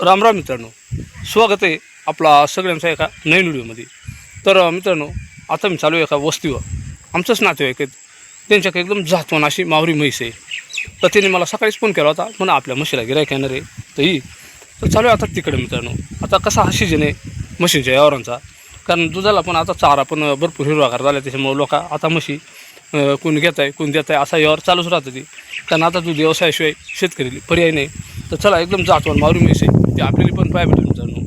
राम राम मित्रांनो. स्वागत आहे आपला सगळ्यांचा एका नवीन व्हिडिओमध्ये. तर मित्रांनो आता मी चालू आहे एका वस्तीवर. आमचंच नातेवाईक आहेत. त्यांच्याकडे एकदम जातवान अशी मावरी म्हैस आहे. तर त्यांनी मला सकाळीच फोन केला होता. म्हणा आपल्या म्हशीला गिरायक येणार आहे. तर ही. तर चालू आहे आता तिकडे मित्रांनो. आता कसा हा सीजन आहे? म्हशींच्या यावरांचा कारण दुधाला पण आता चारा पण भरपूर हिरवागार झाला त्याच्यामुळे लोक आता म्हशी कोण घेत आहे कोण देत आहे असा यावर चालूच राहतं ती. कारण आता दूध व्यवसायाशिवाय शेतकरी पर्याय नाही. तर चला एकदम जातवान मावरी म्हैस आहे. ते आपल्याला पण पाय भेटेल मित्रांनो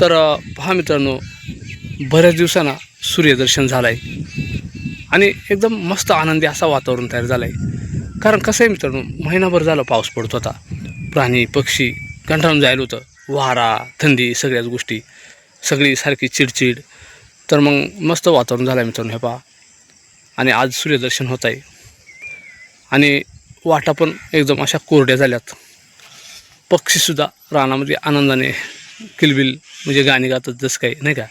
तर पहा मित्रांनो बऱ्याच दिवसांना सूर्यदर्शन झालं आहे आणि एकदम मस्त आनंदी असा वातावरण तयार झालं आहे कारण कसं आहे मित्रांनो महिनाभर झालं पाऊस पडत होता प्राणी पक्षी कंटाळून जायला होतं. वारा थंडी सगळ्याच गोष्टी. सगळी सारखी चिडचिड. तर मग मस्त वातावरण झालं आहे मित्रांनो हे पहा. आणि आज सूर्यदर्शन होत आहे आणि वाटा पण एकदम अशा कोरड्या झाल्यात. पक्षीसुद्धा रानामध्ये आनंदाने किलबिल म्हणजे गाणी गातात जसं काही नाही का?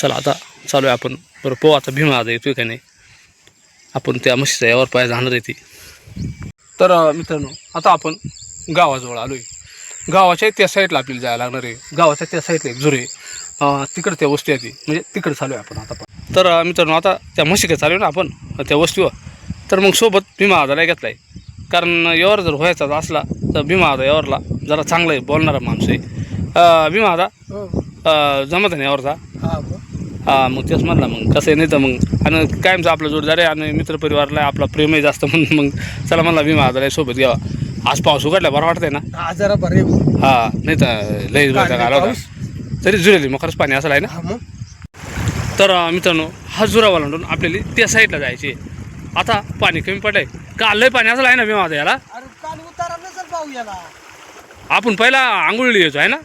चला आता चालू आहे आपण. बरं पोह आता भीमा आता येतोय का नाही? आपण त्या म्हशीचा यावर पाय जाणार आहे ती. तर मित्रांनो आता आपण गावाजवळ आलो आहे गावाच्या त्या साईडला आपल्याला जायला लागणार आहे. गावाच्या त्या साईडला एक जुरे तिकडं त्या वस्ती आहे ती. म्हणजे तिकडे चालू आहे आपण आता पण. तर मित्रांनो आता त्या म्हशीकडे चालू आहे ना आपण त्या वस्तीवर. तर मग सोबत भीमा आदाला घेतला आहे कारण यावर जर व्हायचा असला तर भीमा आदा यावरला. जरा चांगला आहे बोलणारा माणूस आहे. अं, भीमा आदा अं, जमत आहे ना यावरचा हा मग तेच म्हणला मग कसं आहे नाही तर मग. आणि कायमचं आपलं जोडदार आहे आणि मित्रपरिवारला आपला प्रेमही जास्त म्हणून मग चला म्हणला भीमा आदाला सोबत घ्यावा. आज पाऊस उघडला बरं वाटतंय ना? हा जरा बरे हा नाही तर लई नाही, होता. तरी जुरेली मग खरंच पाणी असं आहे ना? हा तर मित्रांनो हा जुरा ओलांडून आपल्याला त्या साईडला जायचे आता पाणी कमी पडलंय. का लय पाणी असं आहे ना भीमा आदा याला. आपण पहिला आंघोळीला यायचो आहे ना?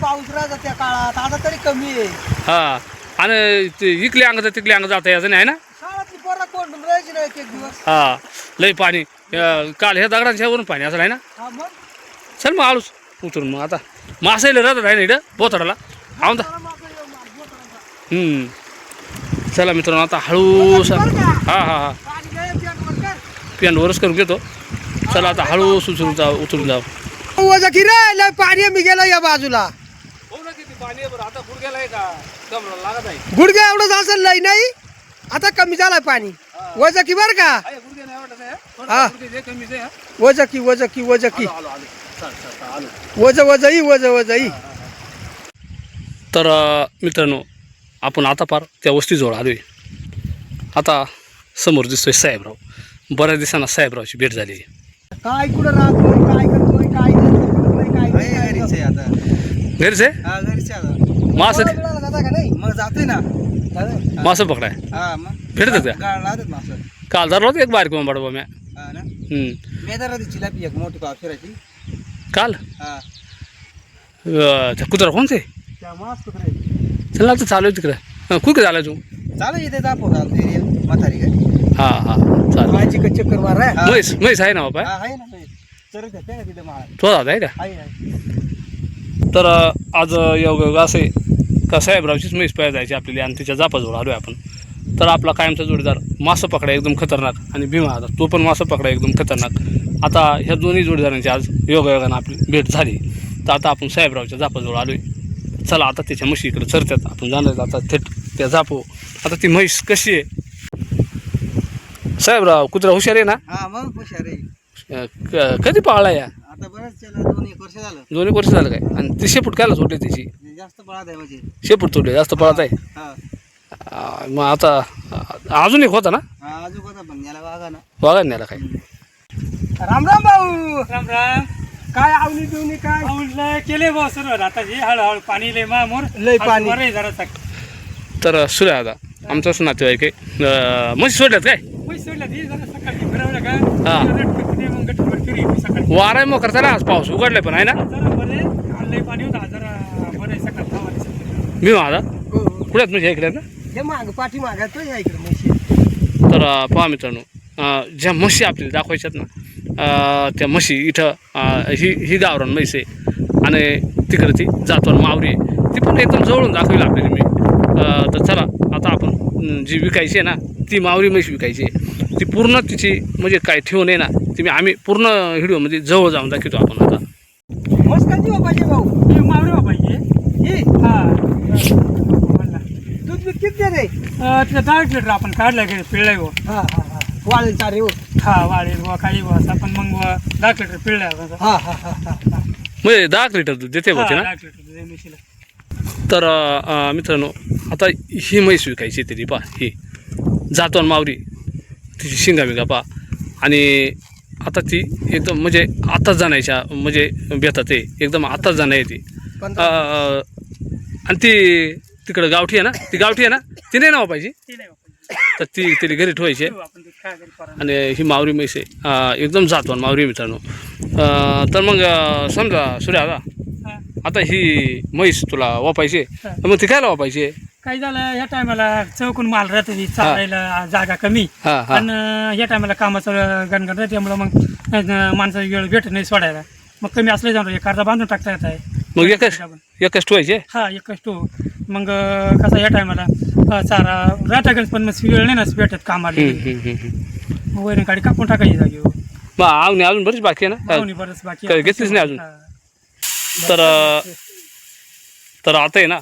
पाऊस राहायचा त्या काळात. आता तरी कमी आहे. हा. आणि ते इकले अंग तिकले अंग जाता यायचं नाही आहे ना? शाळातली पोरं कोंडून राहायची नाही एक दिवस. हा. लय पाणी. काल ह्या दगडांच्या वरून पाणी असं आहे ना? हा मग? चल मग आलोच उतरून मग आता. मासायला राहतात आहे ना इकडं बोथाडाला. आऊन चला मित्रांनो आता हळू? हा हा हा. पाणी लय पेटवर कर. पॅन वरच करून घेतो. चला आता हळू उचलून जाऊ उतरून जाऊ. वजा की रे लय पाणी मी गेलो या बाजूला. किती पाणी आता गुडघ्याला का? लागत आहे. गुडघे एवढंच असेल लय नाही आता कमी झालाय पाणी. वजा की बर का. हा. वज की वज की वज की. चल चल आलो. वज वजई वज वजई तर मित्रांनो आपण आता पार त्या वस्तीजवळ आलो आहे आता समोर दिसतोय साहेबराव. बऱ्याच दिवसांना साहेबरावची भेट झाली. आहे काय कुठं राहतोय काय करतोय काय करतोय काय घरीच करतोय? आहे आता. घरीच आहे? हा घरीच आहे आता. मास जाता का नाही? मग जातोय ना. मास पकडाय. हा मग. का लावतात मासं. काल धरला होता एक बारीक बाडवा म्या हा ना? हम्म. मी तर चिलापी एक मोठी पावसाळ्याची काल? हा. अ, त्या कुत्रा त्या मास्क कुत्रे. चल ना आता चालू आहे तिकडं. हं, कुठे झाला तू? चालू इथे जापो चालतो म्हातारी काय? हा हा. चालेल. माझी का चक्कर मार. हा. म्हैस म्हैस आहे ना बाबा? हा आहे ना तिथे माळ. तो दादा आहे का? आहे आहे. तर अ, आज योग असे का साहेबरावचीच म्हैस पाया जायची आपल्याला आणि तिच्या जापाजवळ आलो आहे आपण. तर आपला कायमचा जोडीदार मासं पकडा एकदम खतरनाक आणि भीमा आता तो पण मासं पकडा एकदम खतरनाक. आता ह्या दोन्ही जोडीदारांची आज योगायोगानं आपली भेट झाली. तर आता आपण साहेबरावच्या जापाजवळ आलो आहे चला आता त्याच्या म्हशी इकडे चरतात. आपण जाणार आता थेट त्या जापो. आता ती म्हैस कशी आहे? साहेबराव कुत्रा हुशार आहे ना? हा मग हुशार आहे. अ, क- कधी पाळला या? आता बरंच त्याला दोन एक वर्ष झालं. दोन्ही वर्ष झालं काय? आणि ती शेपूट कायला सोडली त्याची जास्त पळत आहे म्हणजे. शेपूट तोडली जास्त पळत आहे? हा. मग आता अजून एक होता ना? हा अजून होता पण याला वागा ना. वागा न्याला काय राम राम भाऊ. राम राम. काय आवनी बिवणी काय? म्हटलं केले बा सुरू आता हे हळूहळू पाणी लय मामोर. लय पाणी. बरं आहे जरा तर सूर्य आता आमचाच नातेवाईक आहे अं, म्हशी सोडल्यात काय? पैसे सोडलं जरा मग वारा आहे ना आज पाऊस उघडलाय पण आहे ना? पाणी होता मी माझा? कुठे हो. म्हणजे इकडे ना? हे पाठी मागायचो म्हशी तर पहा मित्रांनो ज्या म्हशी आपल्याला दाखवायच्यात ना त्या म्हशी इथं ही ही गावरान म्हैस आहे. आणि तिकडं ती जातवान मावरी आहे. ती पण एकदम जवळून दाखवेल आपल्याला मी. तर चला आता आपण जी विकायची आहे ना ती मावरी म्हैस विकायची. ती पूर्ण तिची म्हणजे काय ठेवून आहे ना तुम्ही आम्ही पूर्ण व्हिडिओमध्ये जवळ जाऊन दाखवतो आपण आता. मस्त कधी हो पाहिजे भाऊ. हे मावरे बाबाई ही? हा. दूध बीत किती रे? अं, तिला दहा लिटर आपण काढलं गेलं पिळलंय हो हा हा हा. वाळेल चारे हो हा बुवा काही बुवा. असं आपण मग बुवा दहा लिटर पिळलंय. हा हा हा हा हा. म्हणजे दहा लिटर दूध देते हा, होते ना दहा लिटर दूध आहे म्हशीला. तर अं, मित्रांनो आता ही म्हैस विकायची तरी पा ही. जातोन मावरी तिची शिंगा बिंगा पा आणि आता ती एकदम म्हणजे आताच जाण्याच्या म्हणजे बेतात आहे. एकदम आताच जाणं आहे ती. पण अं, आणि ती तिकडं गावठी आहे ना? ती गावठी आहे ना? ती नाही नाव पाहिजे. तर ती तिला घरी ठेवायची काय. आणि ही मावरी म्हैस आहे. एकदम जातवान मावरी मित्रांनो. तर मग समजा सूर्या आता हा. आता ही म्हैस तुला वापायची मग ती कायला वापायची? काय झालं या टायमाला चौकून माल राहते चालायला जागा कमी. हा हा. आणि या टायमाला कामाचं गणगण राहते त्यामुळं मग अं, माणसाची वेळ भेटत नाही सोडायला. मग कमी असलं जाऊन एक अर्धा बांधून टाकता येत आहे. मग एकच एकच ठेवायचे हा एकच तो मग अं, कसं या टायमाला चारा राहता पण मग वेळ नाही ना भेटत कामाला. हम्म, हम्म, हम्म, हम्म. मग वैरण गाडी कापून टाकायची जागी. हो. मग आवनी अजून बरीच बाकी आहे ना? पाहुणे बरंच बाकी काय घेतलीच नाही अजून? हा. तर अं, तर आता आहे ना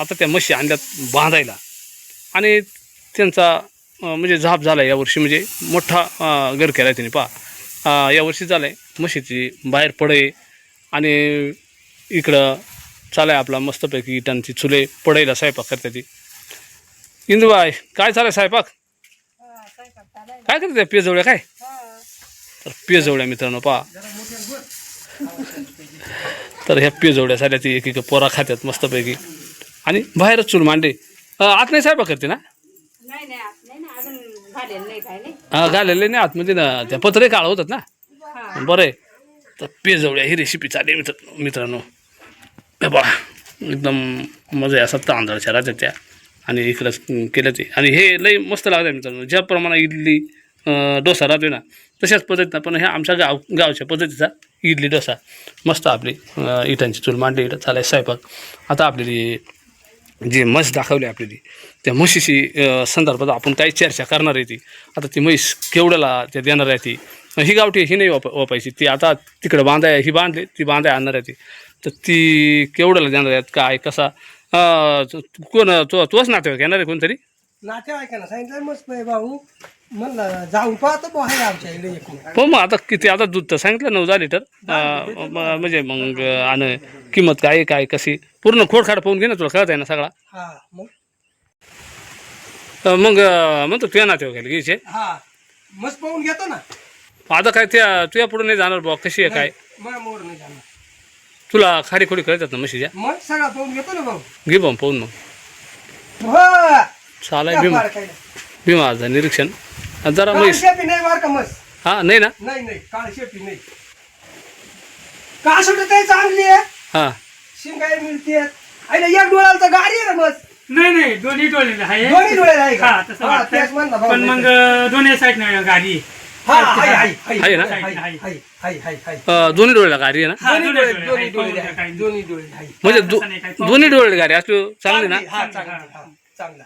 आता त्या म्हशी आणल्यात बांधायला. आणि त्यांचा म्हणजे झाप झाला यावर्षी म्हणजे मोठा गर घर केला त्यांनी पहा. यावर्षी झालं आहे म्हशीची बाहेर पडे आणि इकडं चालाय आपला मस्तपैकी इटांची चुले पडेला स्वयंपाक करते ती. इंदुबाई काय चालाय स्वयंपाक? काय करते पेजवळ्या काय? तर पेजवळ्या मित्रांनो पहा. तर ह्या पेजवड्या साऱ्या ती एक एक पोरा खात्यात मस्तपैकी. आणि बाहेरच चूल मांडे. आत नाही साहेबा करते ना? घालेले नाही आतमध्ये ना त्या पत्रे काळ होतात ना? बरं आहे. तर पेजवड्या ही रेसिपी चालली मित्र मित्रांनो. बा एकदम मजा आहे असा तांदळाच्या राहतात त्या. आणि इकडं केलं ते. आणि हे लई मस्त लागतं मित्रांनो. ज्या प्रमाणात इडली डोसा राहतो ना तशाच पद्धतीनं पण ह्या आमच्या गाव गावच्या पद्धतीचा इडली डोसा. मस्त आपली इटांची चूल मांडली इथं चालाय स्वयंपाक आता आपली जी म्हस दाखवली आपल्याला त्या म्हशीशी संदर्भात आपण काही चर्चा करणार आहे ती. आता ती म्हैस केवढ्याला त्या देणार आहे ती? ही गावठी ही नाही वाप वापायची. ती आता तिकडं बांधाय ही बांधली ती बांधाय आणणार आहे ती. तर ती केवढ्याला देणार आहेत? काय कसा? कोण तो तोच नातेवाईक येणार आहे कोणतरी? नातेवाईकांना सांगितलं मस्त भाऊ म्हणलं जाऊन पाहतो भाऊ आहे आमच्या इकडे एक मिनिट. हो मग आता किती आता दूध तर सांगितलं नऊ दहा लिटर अ, म- म्हणजे मग आणि किंमत काय आहे, काय कशी? पूर्ण खोडखाड पाहून घे ना तुला कळत आहे ना सगळा? हा मग? अ, मग अ, म्हणतो तुझ्या नातेवाईकाला घ्यायचे? हा मस्त पाहून घेतो ना. आता काय त्या तुझ्या पुढे नाही जाणार बा कशी आहे काय? मग मोर नाही जाणार. तुला खाडी खोडी कळतात ना म्हशीच्या? मग सगळा पाहून घेतो ना भाऊ. घे बा पाहून मग. हो. चालाय भीमा. नाही. भीमाचं निरीक्षण. जरा म्हैस. शेपी नाही बार का मस्त हा नाही ना? नाही नाही काळी शेपी नाही. का सुटत आहे चांगली आहे? हा. शिंगाई मिळते आईला एक डोळ्याला तर गाडी आहे रे मस्त नाही नाही दोन्ही डोळे आहे. दोन्ही डोळ्याला आहे का? हा तसं हा, तेच म्हणलं वाटतं भाऊ, पण मग अं, दोन्ही साईड नाही गाडी आहे. हा हाय हाय हाय आहे ना? हाय हाय हाय हाय हाय हाय अं, दोन्ही डोळ्याला गाडी आहे ना? हा, दोन्ही डोळे दोन्ही आहे, डोळे आहे, काही. दोन्ही डोळे आहे. म्हणजे दो- तसं नाही काय. दोन्ही डोळे गाडी असली चांगली ना? हा चांगली हा चांगला.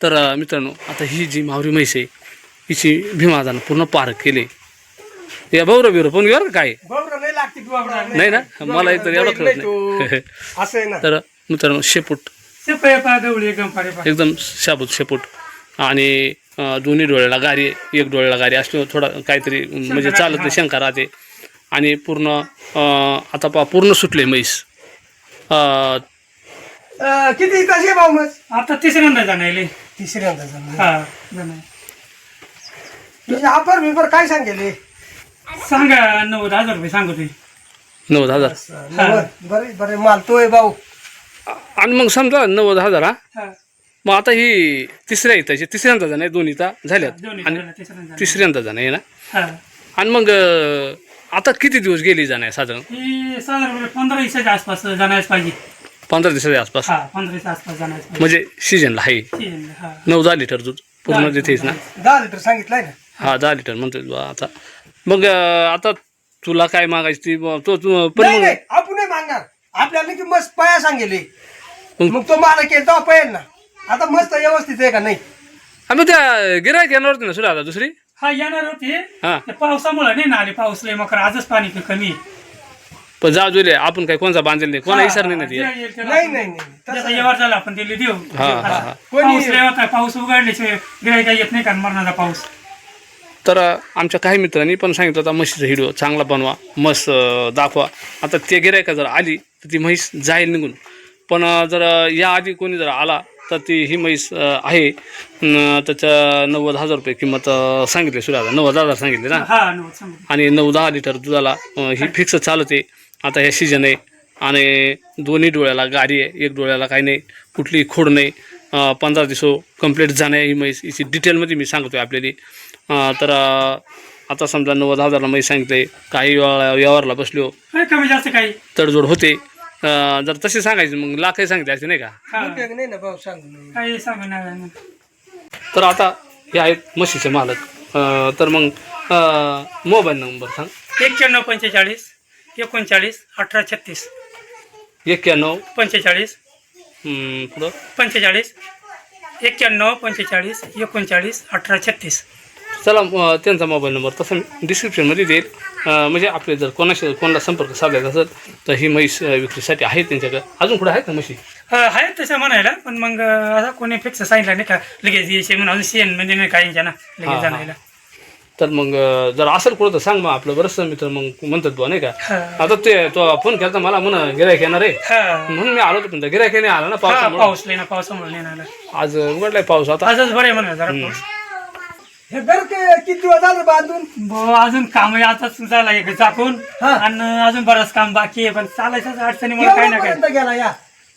तर अं, मित्रांनो आता ही जी मावरी म्हैस आहे हिची भीमाजानं पूर्ण पार केले. या बौर बिर पण घेऊ काय? नाही लागते तुला नाही ना? मला इथं एवढं कळत नाही. असं आहे ना. तर मित्रांनो शेपूट. एकदम शाबूत शेपूट. आणि दोन्ही डोळ्याला गारी. एक डोळ्याला गारी असतो थोडा काहीतरी म्हणजे चालत नाही शंका राहते. आणि पूर्ण आता पा पूर्ण सुटले म्हैस. किती कशी भाऊ मग आता तिसऱ्यांदा जाणार तिसऱ्यांदा. हा. जाणार. तुझे आपर बिपर काय सांगेल? सांगा नव्वद हजार रुपये सांगू तुम्ही नव्वद हजार? बरे बरे मालतोय भाऊ. आणि मग समजा नव्वद हजार हा? हा, मग आता ही तिसऱ्या इथं तिसऱ्यांदा जण आहे दोन्ही इथं झाल्यात. दोन्ही आणि झालं, तिसऱ्यांदा जाणार. तिसऱ्यांदा जण आहे ना? हा. आणि मग अं, आता किती दिवस गेली जाणार साधारण? ही साधारण पंधरा दिवसाच्या आसपास जाणारच पाहिजे. पंधरा दिवसाच्या आसपास? हा पंधरा दिवसा आसपास जाणारच पाहिजे. म्हणजे सीजनला आहे. ठीक आहे, हा. नऊ दहा लिटर दूध पूर्ण तिथेच ना? दहा लिटर सांगितलंय ना? हा दहा लिटर म्हणतोय बा आता. मग अं, आता तुला काय मागायची ती ब- तो तू पण नाही मग नाही आपण नाही मागणार. आपल्याला की मस्त पया सांगेल. मग- मग तो मला केला तेव्हा पळेल ना. आता मस्त व्यवस्थित आहे का नाही? आम्ही त्या गिरायक येणार होती ना सुद्धा आता दुसरी? हा येणार होती. हा. ते पावसामुळे नाही ना आले पाऊस लय मकर आजच पाणी कमी आहे. पण जाऊ जुले आपण काय कोणचा बांधेल नाही कोणा विसर नाही ना ते. नाही नाही झाला आपण दिली देऊ. हा, हा, हा. पाऊस लय होता पाऊस उघडल्याशिवाय गिरायका येत नाही कारण मरणाचा पाऊस? तर आमच्या काही मित्रांनी पण सांगितलं होता म्हशीचा व्हिडिओ चांगला बनवा मस्त अ, दाखवा. आता ते गिरायका जर आली तर ती म्हैस जाईल निघून. पण जर याआधी कोणी जर आला तर ती ही म्हैस आहे. त्याच्या नव्वद हजार रुपये किंमत सांगितली सुद्धा नव्वद हजार सांगितले ना? हा आणि नऊ दहा लिटर दुधाला ही फिक्स चालते. आता हे सीजन आहे. आणि दोन्ही डोळ्याला गाडी आहे. एक डोळ्याला काही नाही. कुठली खोड नाही. पंधरा दिवस कंप्लीट जाणे ही म्हैस. हिची डिटेलमध्ये मी सांगतोय आपल्याला. अ, तर आता समजा नव्वद हजारला म्हैस सांगितले काही वेळा व्यवहारला बसलो काही कमी जास्त काही. तडजोड होते. जर तसे सांगायचे मग लाखही सांगितले असते नाही का? हा. नाही ना भाऊ काही तर आता हे आहेत म्हशीचे मालक. तर मग मोबाईल नंबर सांग. एक्क्याण्णव पंचेचाळीस एकोणचाळीस अठरा छत्तीस. एक्क्याण्णव. पंचेचाळीस. हम्म, पुढं. पंचेचाळीस एक्क्याण्णव पंचेचाळीस एकोणचाळीस अठरा छत्तीस. चला त्यांचा मोबाईल नंबर तसं मी डिस्क्रिप्शनमध्ये देईल. म्हणजे आपले जर कोणाशी कोणाला संपर्क साधायचा असेल तर ही म्हैस विक्रीसाठी आहे त्यांच्याकडे. अजून कुठे आहेत ना म्हशी? आहे तसं म्हणायला पण मग आता कोणी फिक्स सांगितलं नाही का लगेच यायचे म्हणून सीएन म्हणजे नाही काही ना लगेच. जाणायला. तर मग जर असेल कुठं तर सांग मग आपलं बरंचसं मित्र मग म्हणतात बुवा नाही का. आता ते तो फोन केला मला म्हण गिरायक येणार आहे. म्हणून मी आलो पण गिरायक नाही आला ना पाऊस लय ना पावसामुळे नाही आला. आज उघडलाय पाऊस आता. आजच बरे म्हणा जरा पाऊस. हे घर के किती दिवस झालं बांधून? भाऊ, अजून काम आताच झाला एक चाकून हा. आणि अजून बरंच काम बाकी आहे पण चालायचंच अडचणीमुळे काही ना काही एवढ्यापर्यंत गेला या?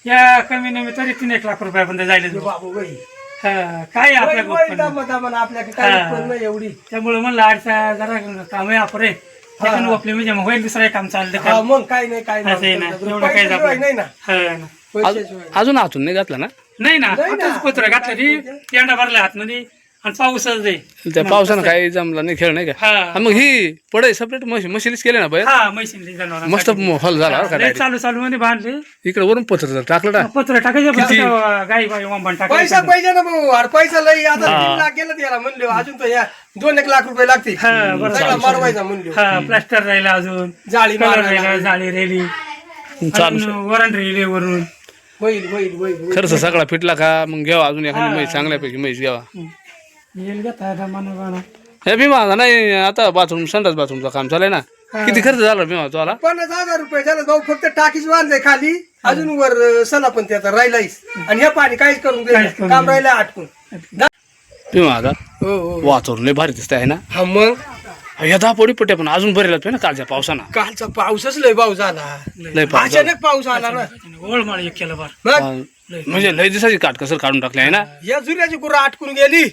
या कमी नमी तरी तीन एक लाख रुपयापर्यंत जायला हे बाबू बाई काय आपल्या आपल्याकडे हा. उत्पन्न एवढी. त्यामुळे म्हणलं अडचण जरा काम आहे आपले. म्हणजे मग होईल दुसरं काम चाललं हा का मग काय नाही काय असं आहे ना नाही एवढं काही पैशाशिवाय नाही. ना ना. पैशाशिवाय अजून आतून नाही घातला ना? नाही ना नाही ना. आताच पत्र घातलं ती. पेंडा भरला आतमध्ये आणि पाऊसच दे त्या पावसानं काही जमला नाही खेळ नाही का? हा. आणि मग ही पडे सेपरेट म्हशीलीच केले ना बाहेर हा जनावर मस्त हॉल झाला बरं का direct. चालू चालू मध्ये बांधले. इकडे वरून पत्र टाकलं ना पत्र टाकायचं तिथं गाई बाई वंबण पैसा टाकायचं पाहिजे ना भाऊ अरे पैसा लई आता. तीन लाख गेलं त्याला म्हणले अजून तर या दोन एक लाख रुपये लागतील. हा, बरं. सगळा मारवायचा म्हणले. हा प्लास्टर राहिला अजून जाळी कलर मारायला राहिला जाळी राहिली. अजून वरण राहिले वरून. होईल होईल होईल होईल. खर्च सगळा फिटला का? मग घ्यावा अजून एखादी म्हैस चांगल्यापैकी म्हैस घ्यावा. येईल आता मना बाणा. हे भीमा नाही आता बाथरूम संडास बाथरूमचं काम चालू आहे ना किती खर्च झाला भीमा तुला पन्नास हजार रुपये झालं भाऊ फक्त टाकीच बांधलंय खाली. अजून वर सणा पण त्याचा राहिलायच. आणि हे पाणी काहीच करून काहीच दे करून काम. राहिलं आटकून भीमा आता हो हो वातावरण लय भारी दिसत आहे ना? हा मग? या दहा पोडी पट्ट्या पण अजून भरेल ना कालच्या पावसानं. कालचा पाऊसच लय भाऊ झाला. लय पाऊस झाला. अचानक पाऊस आला ना. ओळमाळ एक केलं बार. मग? हा, म्हणजे लय दिवसाची काटकसर काढून टाकली आहे ना? या जुऱ्याची गुरं आटकून गेली.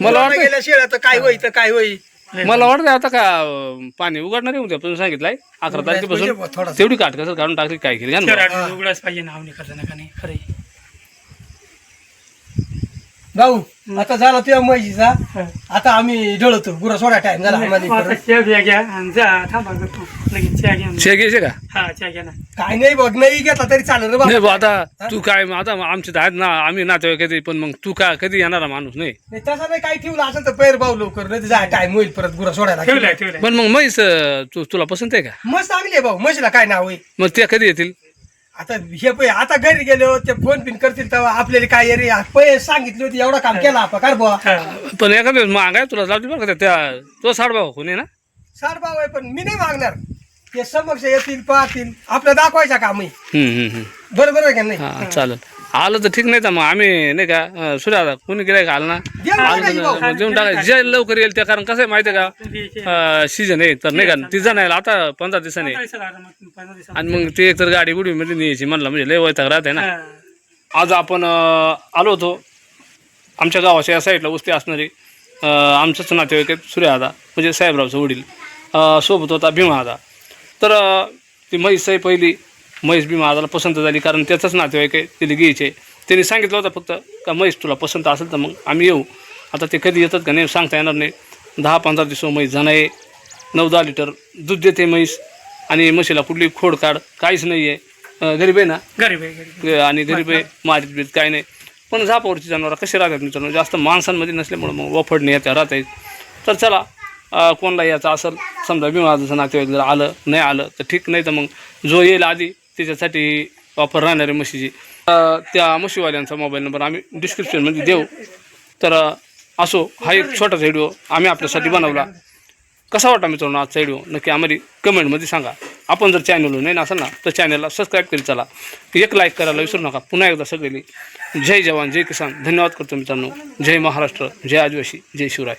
मला वाटतं गेल्या शेळ्या तर काय होई तर काय होई? मला वाटतं आता का अं, पाणी उघडणार आहे उद्या पण सांगितलंय. अकरा तारखेपासून. थोडा तेवढी काटकसर काढून टाकली काय केली? का ना? उघडाच पाहिजे नाव नाही करता नका नाही? खरं भाऊ आता झाला तुझ्या म्हैशीचा. आता आम्ही जळतो गुरं सोडा टाइम झाला आम्हाला. चहा घ्यायचे का? हा काय नाही बघ नाही घेतला तरी चालेल रे नाही भाऊ आता तू काय आता आमचे तर आहेत ना आम्ही नातेवाईक कधी पण मग तू काय कधी येणारा माणूस नाही? नाही तसं नाही काही ठेवलं असं तर पैर भाऊ लवकर नाही जा टाइम होईल परत गुरं सोडायला. पण मग म्हैस तू तुला पसंत आहे का? मस्त चांगली आहे भाऊ म्हशीला काय नाव आहे? मग त्या कधी येतील? आता हे पै आता घरी गेलो ते फोन पिन करतील तेव्हा आपल्याला काय रे पै सांगितली होती एवढा काम केला आपण कर बुवा. पण एखाद्या वेळेस मागाय तुला लावते बरं का त्या- तो साडभाऊ कोणी ना. भाऊ आहे पण मी नाही मागणार. ते समक्ष येतील पाहतील. आपलं दाखवायचा काम आहे. हम्म, हम्म, हम्म. बरोबर आहे का नाही? हा चालेल. आलं तर ठीक नाही तर मग आम्ही नाही का सुद्धा कोणी गिराय का आलं ना? देऊन टाकायची. आलं तर देऊन जे लवकर येईल त्या कारण कसं आहे माहिती आहे का? सीजन आहे तर नाही का? ती जाणार आता पंधरा दिवसांनी. आणि मग ते एक तर गाडी गुडी मध्ये न्यायची म्हणलं म्हणजे लय वैताग राहते ना. आज आपण आलो होतो. आमच्या गावाच्या या साईडला वस्ती असणारी आमचंच नातेवाईक आहेत सूर्यहादा म्हणजे साहेबरावचं वडील. सोबत होता भीमाहादा तर अं, ती म्हैस आहे पहिली. म्हैस भीमाहादाला पसंत झाली कारण त्याचंच नातेवाईक आहे तिला घ्यायचे त्यांनी सांगितलं होतं फक्त का म्हैस तुला पसंत असेल तर मग आम्ही येऊ. आता ते कधी येतात का नाही सांगता येणार नाही. दहा पंधरा दिवस म्हैस जाणं आहे. नऊ दहा लिटर दूध देते म्हैस आणि म्हशीला कुठली खोड काढ काहीच नाही आहे गरीब आहे ना? गरीब आहे आणि गरीब आहे मारीत बीत काय नाही. पण झापावरची जनावरं कशी राहतात मित्रांनो? जास्त माणसांमध्ये नसल्यामुळं मग वफडणे येत्या राहत आहेत तर चला कोणला याचं असेल समजा विमानाचं नातेवाईक जर आलं नाही आलं तर ठीक. नाही तर मग जो येईल आधी त्याच्यासाठी वापर राहणाऱ्या म्हशीची. त्या म्हशीवाल्यांचा मोबाईल नंबर आम्ही डिस्क्रिप्शनमध्ये देऊ. तर असो हा एक छोटासा व्हिडिओ आम्ही आपल्यासाठी बनवला. कसा वाटा मित्रांनो आजचा व्हिडिओ नक्की आम्हाला कमेंटमध्ये सांगा. आपण जर चॅनलवर नाही असेल ना तर चॅनलला सबस्क्राईब करीत चला. एक लाईक करायला विसरू नका. पुन्हा एकदा सगळी जय जवान जय किसान. धन्यवाद करतो मित्रांनो. जय महाराष्ट्र जय आदिवासी जय शिवराय.